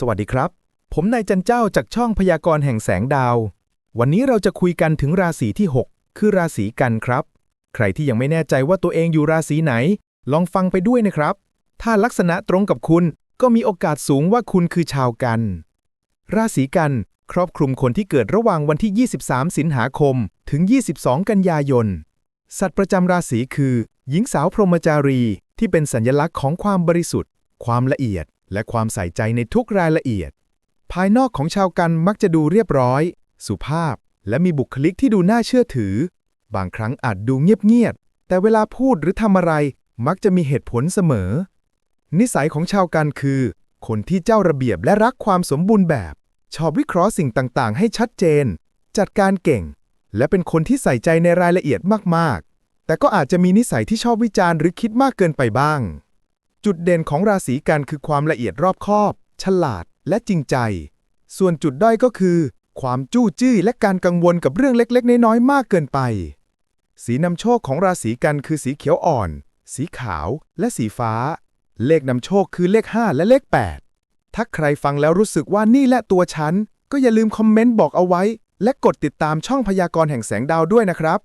สวัสดีครับ ผมนายจันเจ้าจากช่องพยากรณ์แห่งแสงดาว วันนี้เราจะคุยกันถึงราศีที่ 6 คือราศีกันครับ ใครที่ยังไม่แน่ใจว่าตัวเองอยู่ราศีไหน ลองฟังไปด้วยนะครับ ถ้าลักษณะตรงกับคุณก็มีโอกาสสูงว่าคุณคือชาวกัน ราศีกัน ครอบคลุมคนที่เกิดระหว่างวันที่ 23 สิงหาคม ถึง 22 กันยายน สัตว์ประจำราศีคือ หญิงสาวพรหมจารี ที่เป็นสัญลักษณ์ของความบริสุทธิ์ ความละเอียด และความใส่ใจในทุกรายละเอียด ภายนอกของชาวกันมักจะดูเรียบร้อย สุภาพ และมีบุคลิกที่ดูน่าเชื่อถือ บางครั้งอาจดูเงียบๆ แต่เวลาพูดหรือทำอะไร มักจะมีเหตุผลเสมอ นิสัยของชาวกันคือ คนที่เจ้าระเบียบและรักความสมบูรณ์แบบ ชอบวิเคราะห์สิ่งต่างๆ ให้ชัดเจน จัดการเก่ง และเป็นคนที่ใส่ใจในรายละเอียดมากๆ แต่ก็อาจจะมีนิสัยที่ชอบวิจารณ์หรือคิดมากเกินไปบ้าง จุดเด่นของราศีกันคือความละเอียดรอบคอบ ฉลาด และจริงใจ ส่วนจุดด้อยก็คือ ความจู้จี้และการกังวลกับเรื่องเล็กๆ น้อยๆ มากเกินไป สีนำโชคของราศีกันคือสีเขียวอ่อน สีขาว และสีฟ้า เลขนำโชคคือเลข 5 และเลข 8 ถ้าใครฟังแล้วรู้สึกว่านี่แหละตัวฉัน ก็อย่าลืมคอมเมนต์บอกเอาไว้ และกดติดตามช่องพยากรณ์แห่งแสงดาวด้วยนะครับ